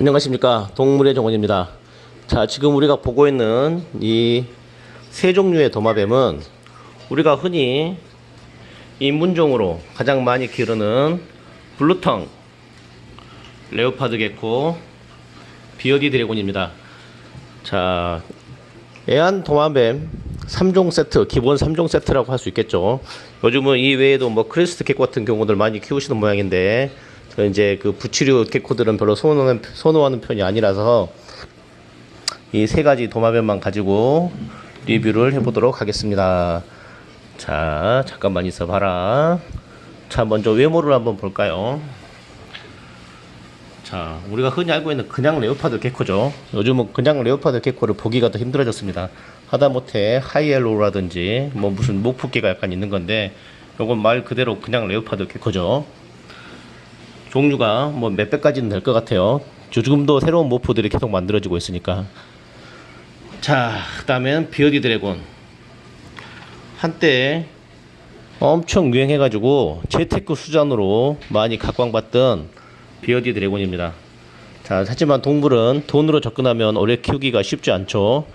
안녕하십니까. 동물의 정원입니다. 자 지금 우리가 보고 있는 이 세 종류의 도마뱀은 우리가 흔히 인문종으로 가장 많이 기르는 블루텅 레오파드 개코 비어디 드래곤입니다. 자 애완 도마뱀 3종 세트 기본 3종 세트라고 할 수 있겠죠. 요즘은 이 외에도 뭐 크리스트 개코 같은 경우들 많이 키우시는 모양인데 저 이제 그 부치류 개코들은 별로 선호하는, 선호하는 편이 아니라서 이 세 가지 도마뱀만 가지고 리뷰를 해보도록 하겠습니다. 자, 잠깐만 있어 봐라. 자, 먼저 외모를 한번 볼까요? 자, 우리가 흔히 알고 있는 그냥 레오파드 개코죠. 요즘은 그냥 레오파드 개코를 보기가 더 힘들어졌습니다. 하다못해 하이엘로라든지 뭐 무슨 목푸기가 약간 있는 건데 요건 말 그대로 그냥 레오파드 개코죠. 종류가 뭐 몇백 가지는 될 것 같아요. 요즘도 새로운 모프들이 계속 만들어지고 있으니까. 자, 그다음엔 비어디 드래곤. 한때 엄청 유행해가지고 재테크 수단으로 많이 각광받던 비어디 드래곤입니다. 자, 하지만 동물은 돈으로 접근하면 오래 키우기가 쉽지 않죠.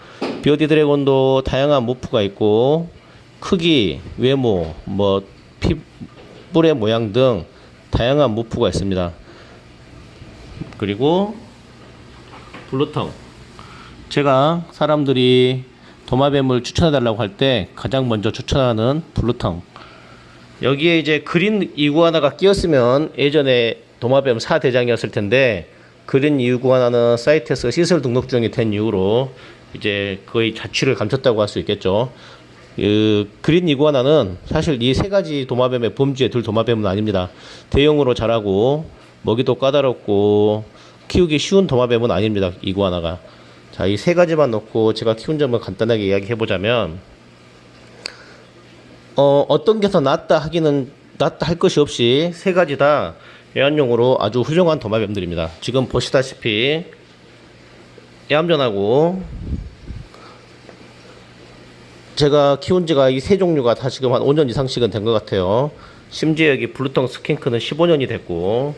비어디 드래곤도 다양한 모프가 있고 크기, 외모, 뭐 피, 뿔의 모양 등 다양한 모프가 있습니다. 그리고 블루텅. 제가 사람들이 도마뱀을 추천해달라고 할 때 가장 먼저 추천하는 블루텅. 여기에 이제 그린 이구아나가 끼었으면 예전에 도마뱀 4대장이었을 텐데 그린 이구아나는 사이트에서 시설 등록 중이 된 이후로 이제 거의 자취를 감췄다고 할 수 있겠죠. 그 그린 이구아나는 사실 이 세 가지 도마뱀의 범주에 들 도마뱀은 아닙니다. 대형으로 자라고 먹이도 까다롭고 키우기 쉬운 도마뱀은 아닙니다. 이구아나가. 자, 이 세 가지만 놓고 제가 키운 점을 간단하게 이야기해 보자면 어, 어떤 게 더 낫다 하기는 낫다 할 것이 없이 세 가지 다 애완용으로 아주 훌륭한 도마뱀들입니다. 지금 보시다시피 애완전하고 제가 키운 지가 이 세 종류가 다 지금 한 5년 이상씩은 된 것 같아요. 심지어 여기 블루텅 스킨크는 15년이 됐고,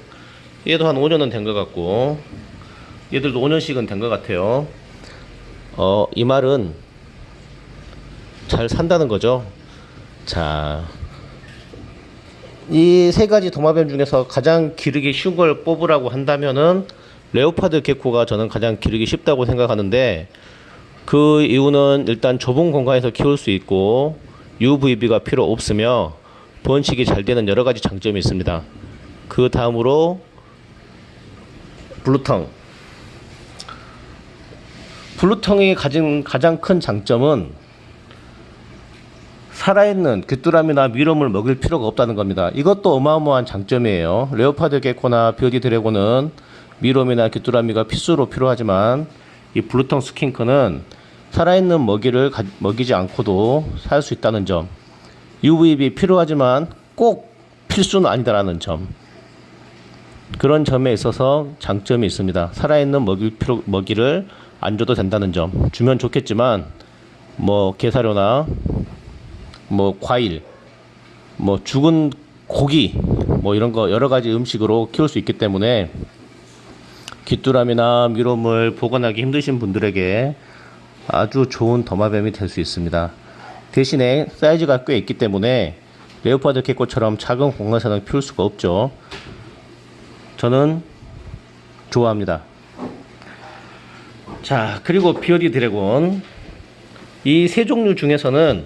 얘도 한 5년은 된 것 같고, 얘들도 5년씩은 된 것 같아요. 어, 이 말은 잘 산다는 거죠. 자, 이 세 가지 도마뱀 중에서 가장 기르기 쉬운 걸 뽑으라고 한다면은 레오파드 개코가 저는 가장 기르기 쉽다고 생각하는데 그 이유는 일단 좁은 공간에서 키울 수 있고 UVB가 필요 없으며 번식이 잘 되는 여러 가지 장점이 있습니다. 그 다음으로 블루텅. 블루텅이 가진 가장 큰 장점은 살아있는 귀뚜라미나 미럼을 먹일 필요가 없다는 겁니다. 이것도 어마어마한 장점이에요. 레오파드 개코나 비어디 드래곤은 미럼이나 귀뚜라미가 필수로 필요하지만 이 블루텅 스킨크는 살아있는 먹이를 가- 먹이지 않고도 살 수 있다는 점. UVB 필요하지만 꼭 필수는 아니다라는 점. 그런 점에 있어서 장점이 있습니다. 살아있는 먹이 필요, 먹이를 안 줘도 된다는 점. 주면 좋겠지만 뭐 게사료나 뭐 과일, 뭐 죽은 고기, 뭐 이런 거 여러 가지 음식으로 키울 수 있기 때문에 귀뚜라미나 미롬을 보관하기 힘드신 분들에게 아주 좋은 더마뱀이 될 수 있습니다. 대신에 사이즈가 꽤 있기 때문에 레오파드 개코처럼 작은 공간에서는 키울 수가 없죠. 저는 좋아합니다. 자, 그리고 비어디 드래곤. 이 세 종류 중에서는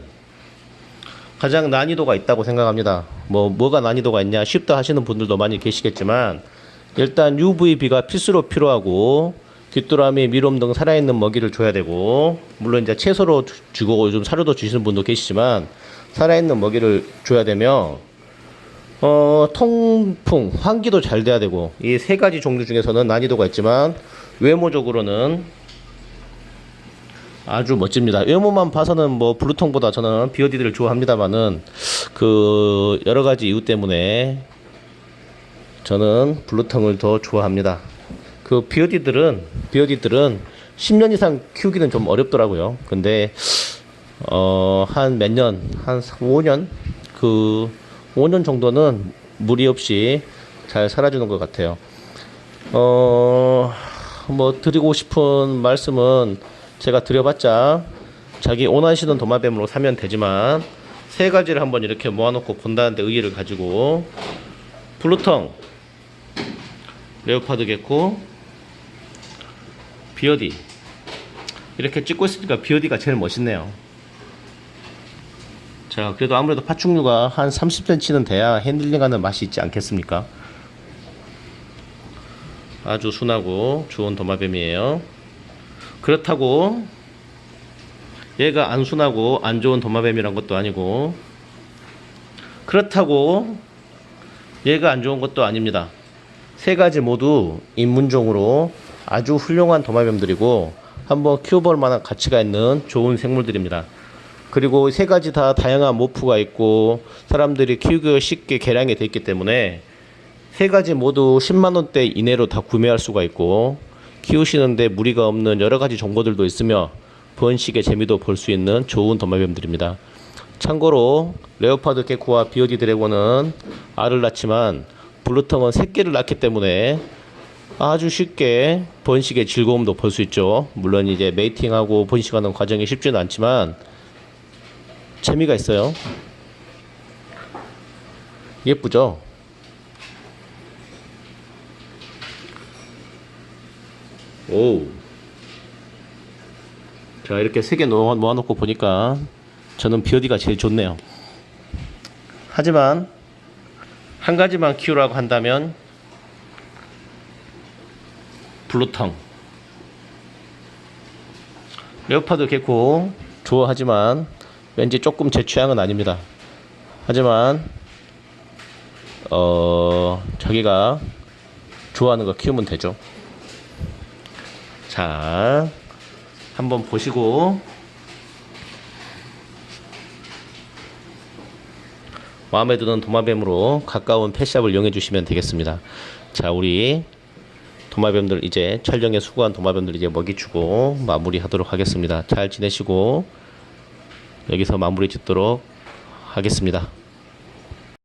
가장 난이도가 있다고 생각합니다. 뭐, 뭐가 난이도가 있냐, 쉽다 하시는 분들도 많이 계시겠지만, 일단 UVB가 필수로 필요하고, 귀뚜라미, 미롬 등 살아있는 먹이를 줘야 되고, 물론 이제 채소로 주- 주고 요즘 사료도 주시는 분도 계시지만, 살아있는 먹이를 줘야 되며, 어, 통풍, 환기도 잘 돼야 되고, 이 세 가지 종류 중에서는 난이도가 있지만, 외모적으로는 아주 멋집니다. 외모만 봐서는 뭐 블루통보다 저는 비어디들을 좋아합니다만은 그 여러 가지 이유 때문에 저는 블루통을 더 좋아합니다. 그 비어디들은 비어디들은 10년 이상 키우기는 좀 어렵더라고요. 근데 어 한 몇 년, 한 5년 그 5년 정도는 무리 없이 잘 살아주는 것 같아요. 어 뭐 드리고 싶은 말씀은 제가 드려봤자 자기 원하시는 도마뱀으로 사면 되지만 세 가지를 한번 이렇게 모아놓고 본다는 데 의의를 가지고 블루텅 레오파드 개코 비어디. 이렇게 찍고 있으니까 비어디가 제일 멋있네요. 자 그래도 아무래도 파충류가 한 30cm는 돼야 핸들링하는 맛이 있지 않겠습니까? 아주 순하고 좋은 도마뱀이에요. 그렇다고 얘가 안 순하고 안 좋은 도마뱀이란 것도 아니고 그렇다고 얘가 안 좋은 것도 아닙니다 세 가지 모두 입문종으로 아주 훌륭한 도마뱀들이고 한번 키워볼 만한 가치가 있는 좋은 생물들입니다. 그리고 세 가지 다 다양한 모프가 있고 사람들이 키우기 쉽게 개량이 돼 있기 때문에 세 가지 모두 10만 원대 이내로 다 구매할 수가 있고 키우시는데 무리가 없는 여러 가지 정보들도 있으며 번식의 재미도 볼 수 있는 좋은 도마뱀들입니다. 참고로 레오파드 개코와 비오디 드래곤은 알을 낳지만 블루텅은 새끼를 낳기 때문에 아주 쉽게 번식의 즐거움도 볼 수 있죠. 물론 이제 메이팅하고 번식하는 과정이 쉽지는 않지만 재미가 있어요. 예쁘죠? 오. 자, 이렇게 세 개 모아놓고 보니까 저는 비어디가 제일 좋네요. 하지만 한 가지만 키우라고 한다면 블루텅 레오파드 개코 좋아하지만 왠지 조금 제 취향은 아닙니다. 하지만 어 자기가 좋아하는 거 키우면 되죠. 자 한번 보시고 마음에 드는 도마뱀으로 가까운 펫샵을 이용해 주시면 되겠습니다. 자, 우리 도마뱀들 이제 촬영에 수고한 도마뱀들 이제 먹이 주고 마무리하도록 하겠습니다. 잘 지내시고 여기서 마무리 짓도록 하겠습니다.